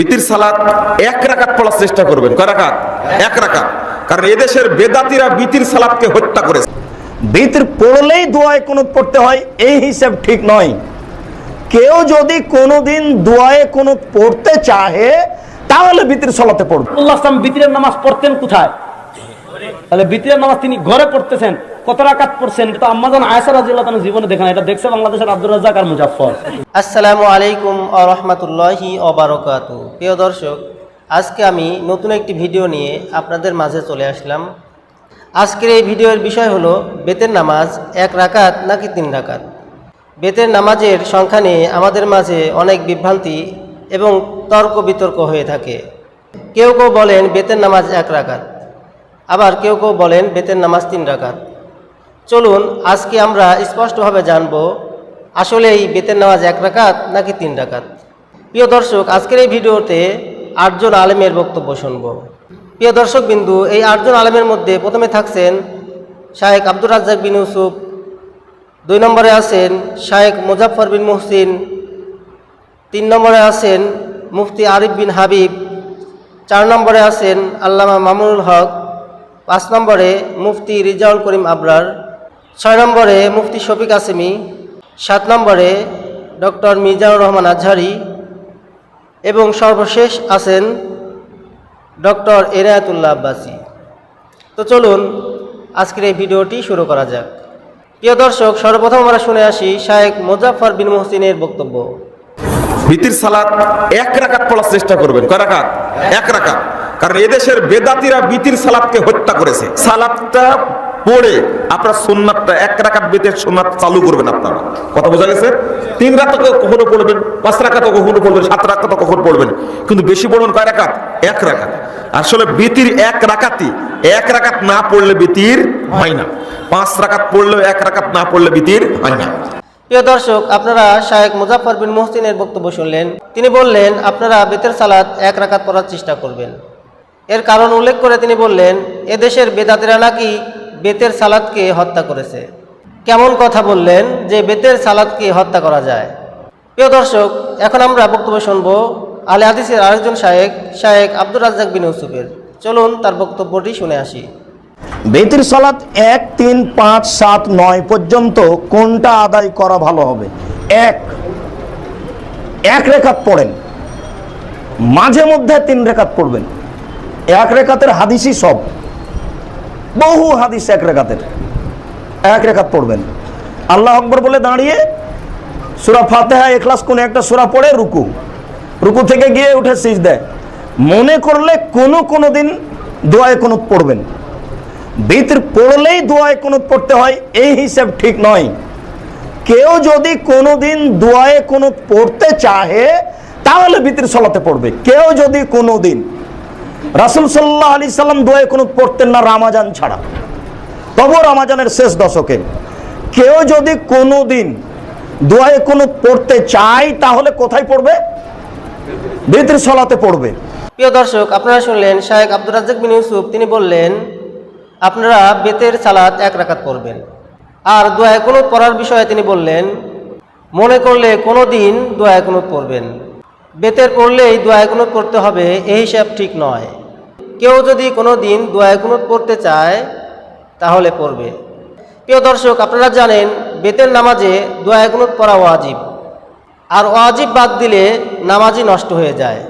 ভিতির সালাত এক রাকাত পড়ার চেষ্টা করবেন। কয় রাকাত? এক রাকাত। কারণ এদেশের বেদাতিরা বিতির সালাতকে হত্যা করেছে। বিতির পড়লেই দোয়ায় কোনো পড়তে হয় এই হিসাব ঠিক নয়। কেউ যদি কোনোদিন দোয়ায় কোনো পড়তে চাহে তাহলে বিতির সলাতে পড়বে। আল্লাহ আসলাম বিতিরের নামাজ পড়তেন কোথায়? তাহলে বিতিরের নামাজ তিনি ঘরে পড়তেছেন। কত রাকাত পড়ছেন? তো আম্মাজান আয়সা রাজিল্লাহ জীবনে দেখেন এটা দেখছে বাংলাদেশের আব্দুর রাজ্জাক আর মুজাফফর। আসসালামু আলাইকুম আ রহমতুল্লাহি অবারকাতু প্রিয় দর্শক, আজকে আমি নতুন একটি ভিডিও নিয়ে আপনাদের মাঝে চলে আসলাম। আজকের এই ভিডিওর বিষয় হলো বেতের নামাজ এক রাকাত নাকি তিন রাকাত? বেতের নামাজের সংখ্যা নিয়ে আমাদের মাঝে অনেক বিভ্রান্তি এবং তর্ক বিতর্ক হয়ে থাকে। কেউ কেউ বলেন বেতের নামাজ এক রাকাত, আবার কেউ কেউ বলেন বেতের নামাজ তিন রাকাত। চলুন আজকে আমরা স্পষ্টভাবে জানব, আসলে এই বেতের নামাজ এক রাকাত নাকি তিন রাকাত? প্রিয় দর্শক, আজকের এই ভিডিওতে আটজন আলেমের বক্তব্য শুনব। প্রিয় দর্শক বিন্দু, এই আটজন আলেমের মধ্যে প্রথমে থাকছেন শাহেক আব্দুর রাজ্জাক বিন ইউসুফ, দুই নম্বরে আছেন শাহেক মুজাফর বিন মুহসিন, তিন নম্বরে আছেন মুফতি আরিফ বিন হাবিব, চার নম্বরে আছেন আল্লামা মামুনুল হক, পাঁচ নম্বরে মুফতি রিজাউল করিম আবরার ছয় নম্বরে মুফতি শফিক আসেমি, সাত নম্বরে ডক্টর মিজানুর রহমান আজহারি এবং সর্বশেষ আছেন ডক্টর এনায়াতুল্লাহ আব্বাসী। তো চলুন আজকের এই ভিডিওটি শুরু করা যাক। প্রিয় দর্শক, সর্বপ্রথম আমরা শুনে আসি শাহেক মোজাফর বিন মোহসিনের বক্তব্য। ভিতির সালাত এক রাকাত পড়ার চেষ্টা করবেন। কয় রাকাত? এক রাকাত। কারণ এদেশের বেদাতিরা বিতির সালাতকে হত্যা করেছে। সালাতটা পড়ে আপনার সুন্নাতটা, এক রাকাত বেতের সুন্নাত চালু করবেন আপনারা। কথা বোঝা গেছে? তিন রাত কখনো পড়বেন, পাঁচ রাকাত কখনো পড়বেন, সাত রাকাত কখন পড়বেন। কিন্তু বেশি পড়বেন কয় রাকাত? এক রাকাত। আসলে বিতির এক রাকাতই, এক রাকাত না পড়লে বিতির হয় না। পাঁচ রাকাত পড়লেও এক রাকাত না পড়লে বিতির হয় না। প্রিয় দর্শক, আপনারা শাহেক মুজাফর বিন মোহসিনের বক্তব্য শুনলেন। তিনি বললেন, আপনারা বেতের সালাত এক রাকাত পড়ার চেষ্টা করবেন। এর কারণ উল্লেখ করে তিনি বললেন এদেশের বেদাতিরা নাকি বেতের সালাদকে হত্যা করেছে। কেমন কথা বললেন যে বেতের সালাদকে হত্যা করা যায়। প্রিয় দর্শক, এখন আমরা বক্তব্য শুনব আলে হাদিসের আরেকজন শায়েক শায়েক আব্দুর রাজ্জাক বিন ইউসুফের। চলুন তার বক্তব্যটি শুনে আসি। বেতির সলাৎ এক, তিন, পাঁচ, সাত, নয় পর্যন্ত কোনটা আদায় করা ভালো হবে? এক এক রেখাত পড়েন। মাঝে মধ্যে তিন রেখাত পড়বেন। এক রেখাতের হাদিসই সব। বহু হাদিস এক রেখাতের। এক রেখাত পড়বেন। আল্লাহ আকবর বলে দাঁড়িয়ে সুরা ফাতেহা এখলাস কোন একটা সুরা পড়ে, রুকু। রুকু থেকে গিয়ে উঠে সিজ দেয় মনে করলে কোনো কোনো দিন দোয়ায় কোনো পড়বেন। ভিতর পড়লেই দোয়ায় কোনো পড়তে হয়, এই হিসাব ঠিক নয়। কেউ যদি কোনো দিন দোয়ায় কোনো পড়তে চাহে, তাহলে বিতির সলাতে পড়বে। কেউ যদি কোনো দিন রাসুল সাল্লাহ আলি সাল্লাম দোয়ায় কোনো পড়তেন না রামাজান ছাড়া। তবু রামাজানের শেষ দশকে কেউ যদি কোনো দিন দোয়ায় কোনো পড়তে চায়, তাহলে কোথায় পড়বে? ভিতর সলাতে পড়বে। প্রিয় দর্শক, আপনারা শুনলেন শাহেক আব্দুর রাজ্জাক বিন ইউসুফ, তিনি বললেন, আপনারা বেতের সালাত এক রাকাত পড়বেন। আর দোয়া একুনুত পড়ার বিষয়ে তিনি বললেন, মনে করলে কোনো দিন দোয়া একুনুত পড়বেন। বেতের পড়লেই দোয়া একুনুত পড়তে হবে, এই হিসাব ঠিক নয়। কেউ যদি কোনো দিন দোয়া একুনুত পড়তে চায়, তাহলে পড়বে। প্রিয় দর্শক, আপনারা জানেন, বেতের নামাজে দোয়া একুনুত পড়া ওয়াজিব। আর ওয়াজিব বাদ দিলে নামাজই নষ্ট হয়ে যায়।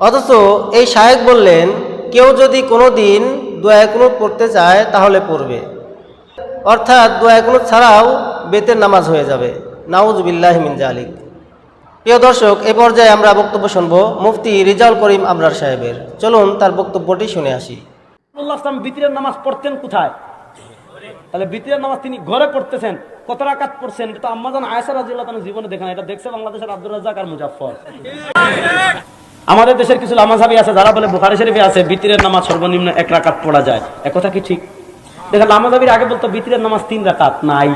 অথচ এই শায়েক বললেন, কেউ যদি কোনো দিন দোয়া পড়তে চায়, তাহলে পড়বে। অর্থাৎ দোয়া কুনুত ছাড়াও বেতের নামাজ হয়ে যাবে। নাউজবিল্লাহ মিন জালিক। প্রিয় দর্শক, এ পর্যায়ে আমরা বক্তব্য শুনব মুফতি রিজাউল করিম আবরার সাহেবের। চলুন তার বক্তব্যটি শুনে আসি। আল্লাহ বিতিরের নামাজ পড়তেন কোথায়? তাহলে বিতিরের নামাজ তিনি ঘরে পড়তেছেন, কত রাকাত পড়ছেন? এটা আম্মাজান আয়সা রাজিল্লাহ তাআলা জীবনে দেখেন এটা দেখছে বাংলাদেশের আব্দুর রাজ্জাক আর মুজাফফর। আমাদের দেশের কিছু লামাজাবি আছে, যারা বলে বুখারি শরীফে আছে, বিতিরের নামাজ সর্বনিম্ন এক রাকাত পড়া যায়। এক কথা কি ঠিক? দেখেন লামাজাবির আগে বলতো, বিতিরের নামাজ তিন রাকাত নাই।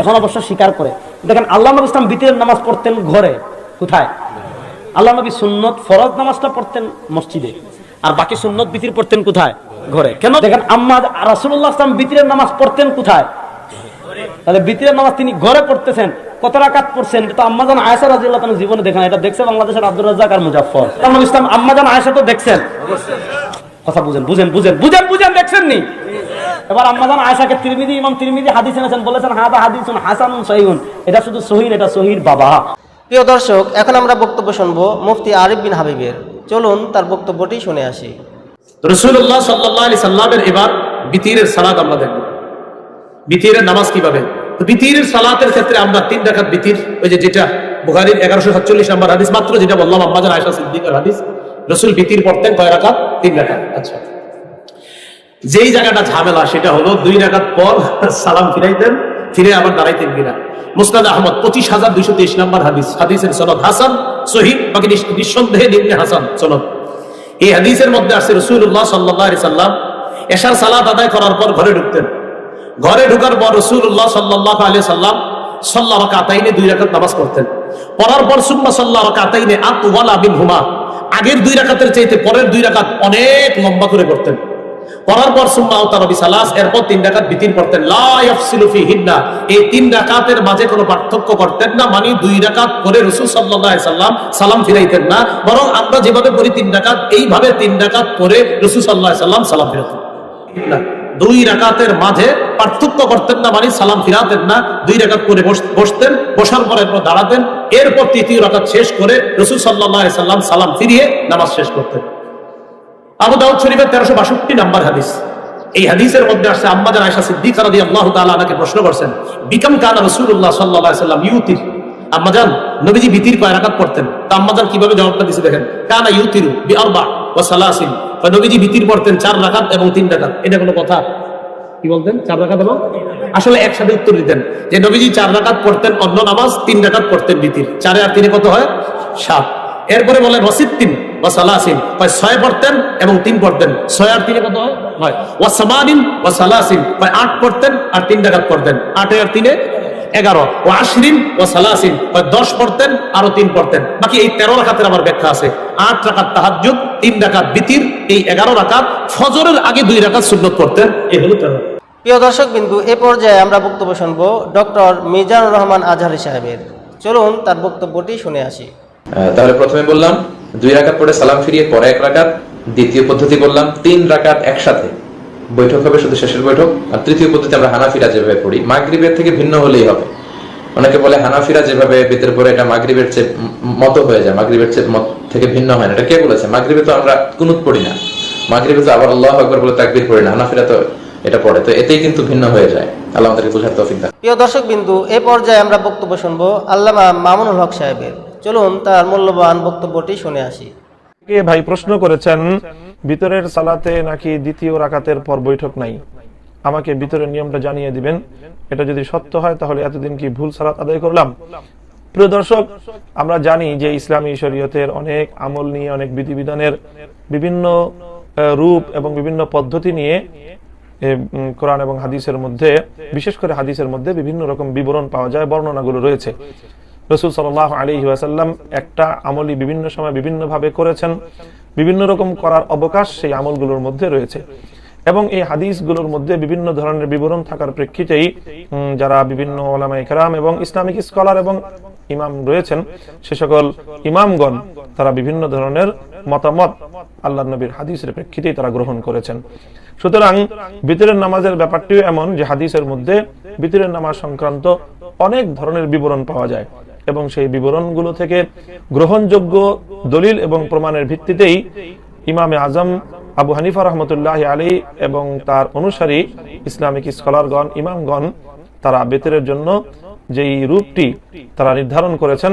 এখন অবশ্য স্বীকার করে। দেখেন, আল্লাহ নবী ইসলাম বিতিরের নামাজ পড়তেন ঘরে। কোথায়? আল্লাহ নবী সুন্নত ফরজ নামাজটা পড়তেন মসজিদে। আর বাকি সুন্নত বিতির পড়তেন কোথায়? ঘরে। কেন? দেখেন, আম্মা রাসুল্লাহ ইসলাম বিতিরের নামাজ পড়তেন কোথায়? তাহলে বিতিরের নামাজ তিনি ঘরে পড়তেছেন। কত রাকাত পড়ছেন? এটা আম্মাজান আয়েশা রাদিয়াল্লাহু তাআলা জীবনে দেখেন এটা দেখছে বাংলাদেশের আব্দুর রাজ্জাক আর মুজাফফর। তারপর ইসলাম আম্মাজান আয়েশা তো দেখছেন। কথা বুঝেন বুঝেন বুঝেন বুঝেন বুঝেন দেখছেন নি এবার আম্মাজান আয়েশাকে তিরমিজি ইমাম তিরমিজি হাদিস এনেছেন বলেছেন হাদা হাদিসুন হাসানুন সহিহুন। এটা শুধু সহিহ এটা সহির বাবা। প্রিয় দর্শক এখন আমরা বক্তব্য শুনব মুফতি আরিফ বিন হাবিবের। চলুন তার বক্তব্যটি শুনে আসি। রসুল্লাহ সাল্লাহ আলি সাল্লামের এবার বিতিরের সালাদ আমরা দেখব। বিতিরের নামাজ কীভাবে? তো বিতিরের সালাতের ক্ষেত্রে আমরা তিন রাখাত বিতির ওই যে যেটা বুহারির এগারোশো সাতচল্লিশ নম্বর হাদিস মাত্র যেটা বললাম আম্মাজান আয়সা সিদ্দিকের হাদিস রসুল বিতির পড়তেন কয় রাখাত? তিন রাখাত। আচ্ছা। যেই জায়গাটা ঝামেলা, সেটা হলো দুই রাখাত পর সালাম ফিরাইতেন, ফিরে আবার দাঁড়াইতেন কিনা। মুস্তাদ আহমদ, পঁচিশ হাজার দুইশো তেইশ নম্বর হাদিস, হাদিসের সনদ হাসান সহিদ বাকি নিঃসন্দেহে নিম্নে হাসান সনদ। এই হাদিসের মধ্যে আসছে রসুল্লাহ সাল্লাহ সাল্লাম এশার সালাত আদায় করার পর ঘরে ঢুকতেন। ঘরে ঢুকার পর রসুল্লাহ সাল্লাহ আলি সাল্লাম সাল্লাহ কাতাইনে দুই রাকাত নামাজ পড়তেন। পড়ার পর সুম্মা সাল্লাহ কাতাইনে আতওয়ালা বিন হুমা আগের দুই রাকাতের চাইতে পরের দুই রাকাত অনেক লম্বা করে করতেন পড়ার পর সুম্মা তারবি সালাস এরপর তিন রাকাত বিতিন পড়তেন, লা ইয়াফসিলু ফি হিন্না এই তিন মাঝে কোনো পার্থক্য করতেন না মানে দুই করে রাসূল আলাইহি সাল্লাম সালাম ফিরাইতেন না, বরং আমরা যেভাবে পড়ি তিন এইভাবে তিন করে রাসূল আলাইহি সাল্লাম সালাম ফিরাতেন। দুই রাকাতের মাঝে পার্থক্য করতেন না মানে সালাম ফিরাতেন না, দুই রাকাত করে বসতেন, বসার পর এরপর দাঁড়াতেন, এরপর তৃতীয় রাকাত শেষ করে রসুল আলাইহি সাল্লাম সালাম ফিরিয়ে নামাজ শেষ করতেন। আবু দাউদ শরীফের তেরোশো বাষট্টি নাম্বার হাদিস। এই হাদিসের মধ্যে আসছে আম্মাজান আয়সা সিদ্দিক রাদি আল্লাহ আমাকে প্রশ্ন করছেন, বিকাম কানা সাল্লাল্লাহু সাল্লাম ইউতির? আম্মাজান নবীজি বিতির কয় রাকাত পড়তেন। তা আম্মাজান কীভাবে জবাবটা দিছে দেখেন, কানা ইউতিরু বি আরবা সালাসিন। নবীজি বিতির পড়তেন চার রাকাত এবং তিন রাকাত। এটা কোনো কথা? কি বলতেন? চার রাকাত এবং আসলে একসাথে উত্তর দিতেন যে নবীজি চার রাকাত পড়তেন, অন্য নামাজ তিন রাকাত পড়তেন বিতির। চারে আর তিনে কত হয়? সাত। এরপরে বলে রসিদ তিন ও সালাসিন। ছয় পড়তেন এবং তিন পড়তেন। ছয় আর তিনে কত হয়? হয় ও সামানিন ও সালাসিন। আট পড়তেন আর তিন রাকাত পড়তেন। আটে আর তিনে এগারো। ও আশরিন ও সালাসিন। দশ পড়তেন আরও তিন পড়তেন। বাকি এই তেরো রাকাতের আমার ব্যাখ্যা আছে। আট রাকাত তাহাজ্জুদ, তিন রাকাত বিতির। এই এগারো রাকাত ফজরের আগে দুই রাকাত সুন্নত পড়তেন। এই হলো তেরো। প্রিয় দর্শক বিন্দু, এ পর্যায়ে আমরা বক্তব্য শুনব ডক্টর মিজানুর রহমান আজহারি সাহেবের। চলুন তার বক্তব্যটি শুনে আসি। তাহলে প্রথমে বললাম, দুই রাকাত পরে সালাম ফিরিয়ে, পরে এক রাকাত। দ্বিতীয় পদ্ধতি বললাম, তিন রাকাত একসাথে। বৈঠক হবে, শুধু শেষের বৈঠক। আর তৃতীয় পদ্ধতি আমরা হানাফিরা যেভাবে পড়ি, মাগরিবের থেকে ভিন্ন হলেই হবে। অনেকে বলে হানাফিরা যেভাবে বেতের পরে এটা মাগরিবের চেয়ে মতো হয়ে যায়, মাগরিবের চেয়ে মত থেকে ভিন্ন হয় না। এটা কে বলেছে? মাগরিবে তো আমরা কুনুত পড়ি না। মাগরিবে তো আবার আল্লাহ আকবর বলে তাকবির পড়ি না। হানাফিরা তো এটা পড়ে। তো এতেই কিন্তু ভিন্ন হয়ে যায়। আল্লাহ আমাদেরকে বোঝার তৌফিক দান। প্রিয় দর্শক বিন্দু, এ পর্যায়ে আমরা বক্তব্য শুনব আল্লামা মামুনুল হক সাহেবের। চলুন তার মূল্যবান বক্তব্যটি শুনে আসি। কে ভাই প্রশ্ন করেছেন, ভিতরের সালাতে নাকি দ্বিতীয় রাকাতের পর বৈঠক নাই? আমাকে ভিতরের নিয়মটা জানিয়ে দিবেন। এটা যদি সত্য হয়, তাহলে এতদিন কি ভুল সালাত আদায় করলাম? প্রিয় দর্শক, আমরা জানি যে ইসলামী শরীয়তের অনেক আমল নিয়ে, অনেক বিধিবিধানের বিভিন্ন রূপ এবং বিভিন্ন পদ্ধতি নিয়ে কোরআন এবং হাদিসের মধ্যে, বিশেষ করে হাদিসের মধ্যে বিভিন্ন রকম বিবরণ পাওয়া যায়, বর্ণনাগুলো রয়েছে। রসুল সাল্লাহ আলী ওয়াসাল্লাম একটা আমলই বিভিন্ন সময় বিভিন্নভাবে করেছেন। বিভিন্ন রকম করার অবকাশ সেই আমলগুলোর মধ্যে রয়েছে। এবং এই হাদিসগুলোর মধ্যে বিভিন্ন ধরনের বিবরণ থাকার প্রেক্ষিতেই যারা বিভিন্ন ওলামা ইকরাম এবং ইসলামিক স্কলার এবং ইমাম রয়েছেন, সে সকল ইমামগণ, তারা বিভিন্ন ধরনের মতামত আল্লাহ নবীর হাদিসের প্রেক্ষিতেই তারা গ্রহণ করেছেন। সুতরাং বিতরের নামাজের ব্যাপারটিও এমন যে হাদিসের মধ্যে বিতরের নামাজ সংক্রান্ত অনেক ধরনের বিবরণ পাওয়া যায়। এবং সেই বিবরণগুলো থেকে গ্রহণযোগ্য দলিল এবং প্রমাণের ভিত্তিতেই ইমামে আজম আবু হানিফা রহমতুল্লাহ আলী এবং তার অনুসারী ইসলামিক স্কলারগণ, ইমামগণ, তারা বেতরের জন্য যেই রূপটি তারা নির্ধারণ করেছেন,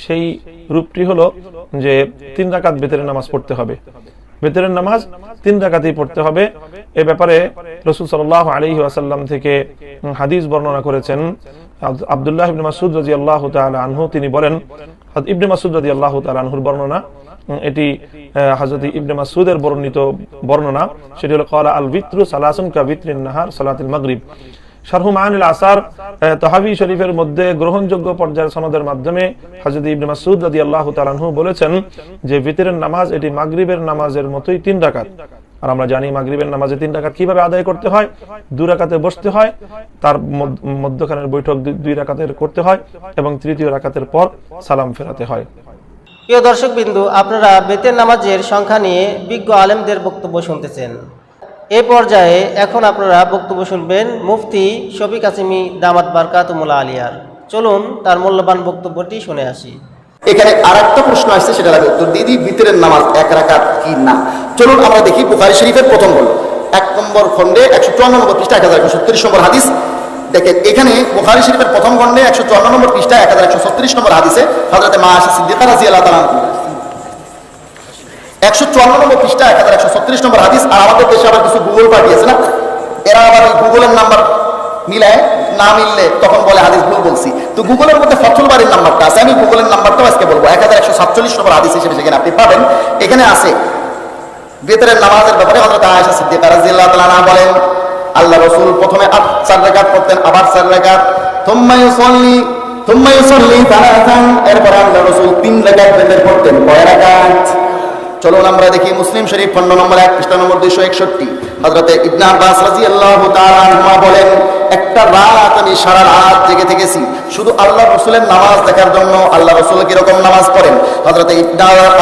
সেই রূপটি হলো যে তিন রাকাত বেতের নামাজ পড়তে হবে। বেতরের নামাজ তিন রাকাতেই পড়তে হবে। এ ব্যাপারে রসুল সাল্লাহ আলহি আসাল্লাম থেকে হাদিস বর্ণনা করেছেন আব্দুল্লাহ ইবনে মাসুদ রাজি আল্লাহ আনহু, তিনি বলেন ইবনে মাসুদ রাজি আল্লাহ আনহুর বর্ণনা এটি হজরত ইবনে মাসুদের বর্ণিত বর্ণনা, সেটি হলো কলা আল বিত্রু সালাসুন কা নাহার সালাতুল মাগরিব। শারহু মাহানুল আসার তহাবি শরীফের মধ্যে গ্রহণযোগ্য পর্যায়ের সনদের মাধ্যমে হজরত ইবনে মাসুদ রাদি আল্লাহ তালানহু বলেছেন যে, ভিতরের নামাজ এটি মাগরিবের নামাজের মতোই তিন রাকাত। আর আমরা জানি মাগরিবের নামাজে তিন রাকাত কীভাবে আদায় করতে হয়? দুই রাকাতে বসতে হয়, তার মধ্য- মধ্যখানের বৈঠক দুই রাকাতের করতে হয় এবং তৃতীয় রাকাতের পর সালাম ফেরাতে হয়। প্রিয় দর্শক বিন্দু আপনারা বেতের নামাজের সংখ্যা নিয়ে বিজ্ঞ আলেমদের বক্তব্য শুনতেছেন। এ পর্যায়ে এখন আপনারা বক্তব্য শুনবেন মুফতি শফিক আসিমি দামাত বারকাতুমুল্লা আলিয়ার। চলুন তার মূল্যবান বক্তব্যটি শুনে আসি। এখানে আর একটা প্রশ্ন আসছে, সেটা লাগে উত্তর দিয়ে দিই ভিতরের নামাজ এক রাকাত কি না? চলুন আমরা দেখি বুখারি শরীফের প্রথম বল এক নম্বর খণ্ডে একশো চুয়ান্ন নম্বর পৃষ্ঠা এক হাজার একশো সত্তিরিশ নম্বর হাদিস। দেখেন, এখানে বুখারি শরীফের প্রথম খণ্ডে একশো চুয়ান্ন নম্বর পৃষ্ঠা এক হাজার একশো সত্তিরিশ নম্বর হাদিসে হজরতে মা আশা সিদ্দিকা রাজি আল্লাহ তালা একশো চুয়ান্ন নম্বর পৃষ্ঠা এক হাজার একশো সত্তিরিশ নম্বর হাদিস। আর আমাদের দেশে আবার কিছু গুগল পাঠিয়েছে না? এরা আবার ওই গুগলের নাম্বার মিলায়, না মিললে তখন বলে হাদিস ভুল বলছি। তো গুগলের মধ্যে ফথল বাড়ির নাম্বারটা আছে, আমি নাম্বারটাও আজকে বলব। এক হাজার একশো সাতচল্লিশ নম্বর হাদিস হিসেবে সেখানে আপনি পাবেন, এখানে আছে বেতরের নামাজের ব্যাপারে হজরত আয়েশা সিদ্দিকা তাআলা বলেন, আল্লাহ রসুল প্রথমে আট চার রেখাত করতেন আবার চার রেখাত থুম্মা সল্লি থুম্মা সল্লি তারা এরপর আল্লাহ রসুল তিন রেখাত বেতর করতেন কয় রাকাত? চলুন আমরা দেখি মুসলিম শরীফ খণ্ড নম্বর এক, পৃষ্ঠা নম্বর দুইশো একষট্টি। হজরতে ইবনা আব্বাস রাদিয়াল্লাহু তাআলা আনহুমা বলেন, একটা রাত আমি সারা রাত জেগে থেকেছি। শুধু আল্লাহ রসুলের নামাজ দেখার জন্য আল্লাহ রসুল কীরকম নামাজ পড়েন? হজরত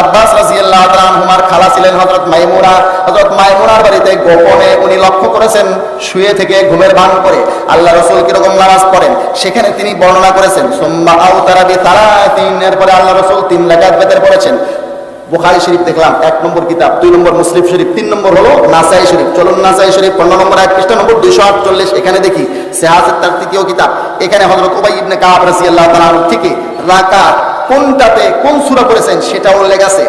আব্বাস রাদিয়াল্লাহু তাআলা আনহুমার খালা ছিলেন হজরত মাইমুনা। হজরত মাইমুনার বাড়িতে গোপনে উনি লক্ষ্য করেছেন, শুয়ে থেকে ঘুমের ভান করে। আল্লাহ রসুল কীরকম নামাজ পড়েন? সেখানে তিনি বর্ণনা করেছেন, সোম্মা আউ তারা বি তারা তিন এরপরে আল্লাহ রসুল তিন রাকাত বেতের পড়েছেন। বুখারি শরীফ দেখলাম, এক নম্বর কিতাব, দুই নম্বর মুসলিম শরীফ, তিন নম্বর হলো নাসাই শরীফ। চলুন নাসাই শরীফ, পনেরো নম্বর এক খ্রিস্টান নম্বর দুইশো আটচল্লিশ, এখানে দেখি সেহাসের তার তৃতীয় কিতাব। এখানে হজরত ওবাই ইবনে কাব রাসি আল্লাহ থেকে রাকাত কোনটাতে কোন সুরা করেছেন সেটা উল্লেখ আছে।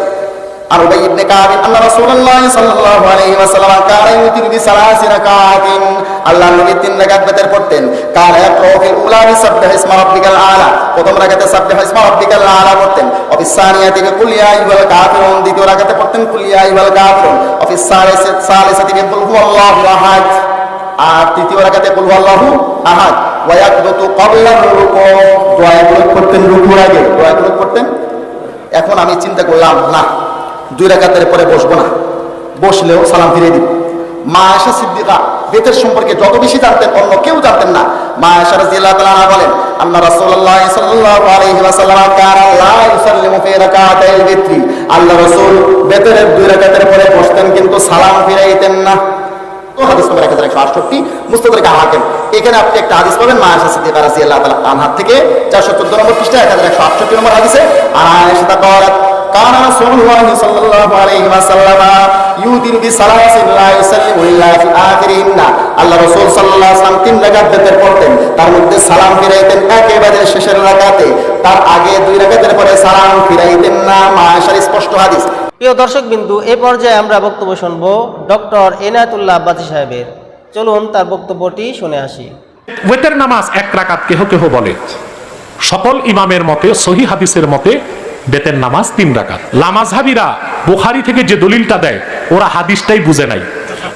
আর উবাই ইবনে কাব আল্লাহ রাসূলুল্লাহ সাল্লাল্লাহু আলাইহি ওয়াসাল্লাম কারা ইউতির বি সালাসি রাকাতিন, আল্লাহ নবী তিন রাকাত বেতের পড়তেন। কারা ইয়াকরাউ ফিল উলা বি সাব্বিহ ইসমা রাব্বিকাল আলা, প্রথম রাকাতে সাব্বিহ ইসমা রাব্বিকাল আলা পড়তেন। অফিস সানিয়াতে কুল ইয়া আইয়ুহাল কাফিরুন, দ্বিতীয় রাকাতে পড়তেন কুল ইয়া আইয়ুহাল কাফিরুন। অফিস সালিসাত সালিসাতে কুল হুয়াল্লাহু আহাদ। আর তৃতীয় রাকাতে কুল হুয়াল্লাহু আহাদ। ওয়া ইয়াকনুতু ক্বাবলা রুকু। দোয়াগুলো করতেন রুকুর আগে। দোয়াগুলো করতেন এখন আমি চিন্তা করলাম, না। দুই রাকাতের পরে বসবো না। বসলেও সালাম ফিরে দিব। মা আয়সা সিদ্দিকা, বেতের সম্পর্কে যত বেশি জানতেন, অন্য কেউ জানতেন না। মা আয়সা তাআলা বলেন আল্লাহ রাসূলুল্লাহ সাল্লাল্লাহু আলাইহি ওয়াসাল্লাম লা ইউসাল্লিমু ফি রাকাতাইল বিত্রি। আল্লাহ রাসূল বেতের দুই রাকাতের পরে বসতেন, কিন্তু সালাম ফিরাইতেন না। তো হাদিস নম্বর হাকিম। এখানে আপনি একটা হাদিস পাবেন, মা আয়েশা সিদ্দিকা রাদিয়াল্লাহু তাআলা আনহা থেকে চারশো চোদ্দ নম্বর পৃষ্ঠা এক হাজার একশো আটষট্টি নম্বর হাদিসে আর আয়েশা তা প্রিয় দর্শক বিন্দু এ পর্যায়ে আমরা বক্তব্য শুনব ডক্টর এনায়তুল্লাহ বাজি সাহেবের। চলুন তার বক্তব্যটি শুনে আসি। ওয়েতের নামাজ এক রাকাত কেহ কেহ বলে। সকল ইমামের মতে সহি হাদিসের মতে বেতের নামাজ তিন রাকাত। লামাজহাবিরা বুখারি থেকে যে দলিলটা দেয়, ওরা হাদিসটাই বুঝে নাই।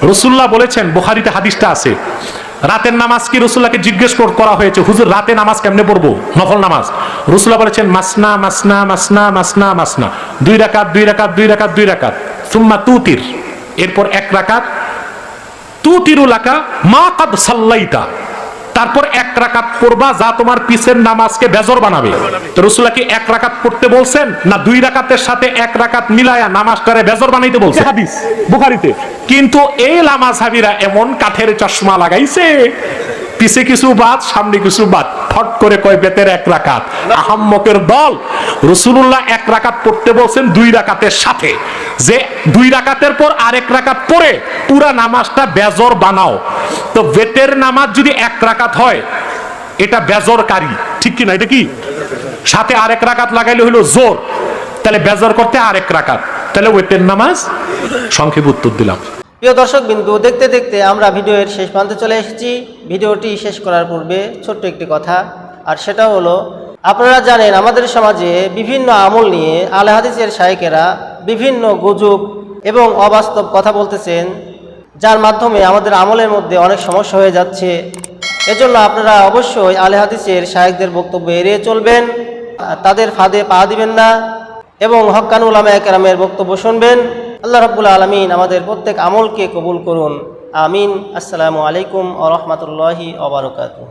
রসুল্লাহ বলেছেন, বুখারিতে হাদিসটা আছে, রাতের নামাজ কি রসুল্লাহকে জিজ্ঞেস কর- হয়েছে, হুজুর, রাতে নামাজ কেমনে পড়ব? নফল নামাজ। রসুল্লাহ বলেছেন, মাসনা মাসনা মাসনা মাসনা মাসনা। দুই রাকাত দুই রাকাত দুই রাকাত দুই রাকাত। সুম্মা তুতির। এরপর এক রাকাত তুতিরুলাকা মা কাদ সাল্লাইতা। তারপর এক রাকাত পড়বা যা তোমার পিছের নামাজকে বেজর বানাবে। তো রসুল্লাহ কি এক রাকাত পড়তে বলছেন না দুই রাকাতের সাথে এক রাকাত মিলায়া নামাজটারে বেজর বানাইতে বলছে হাদিস বুখারিতে। কিন্তু এই লামাজ হাবিরা এমন কাঠের চশমা লাগাইছে পিছে কিছু বাদ, সামনে কিছু বাদ। ফট করে কয় বেতের এক রাকাত। আহাম্মকের দল রসুল্লাহ এক রাকাত পড়তে বলছেন দুই রাকাতের সাথে। যে দুই রাকাতের পর আরেক রাকাত পড়ে, পুরা নামাজটা বেজর বানাও। তো বেতের নামাজ যদি এক রাকাত হয়, এটা বেজরকারী। ঠিক কি না এটা কি? সাথে আরেক রাকাত লাগাইলে হলো জোর। তাহলে বেজর করতে আরেক রাকাত। তাহলে ওয়েতের নামাজ সংক্ষেপ উত্তর দিলাম। প্রিয় দর্শক বিন্দু, দেখতে দেখতে আমরা ভিডিওর শেষ প্রান্তে চলে এসেছি। ভিডিওটি শেষ করার পূর্বে ছোট্ট একটি কথা, আর সেটা হলো, আপনারা জানেন আমাদের সমাজে বিভিন্ন আমল নিয়ে আলে হাদিসের শায়েকেরা বিভিন্ন গুজব এবং অবাস্তব কথা বলতেছেন, যার মাধ্যমে আমাদের আমলের মধ্যে অনেক সমস্যা হয়ে যাচ্ছে। এজন্য আপনারা অবশ্যই আলে হাদিসের শায়েকদের বক্তব্য এড়িয়ে চলবেন, তাদের ফাঁদে পা দিবেন না এবং হক্কানুল আলামা একরামের বক্তব্য শুনবেন। আল্লাহ রব্বুল আলমিন আমাদের প্রত্যেক আমলকে কবুল করুন। আমিন। আসসালামু আলাইকুম আ রহমতুল্লাহি অবরকাতু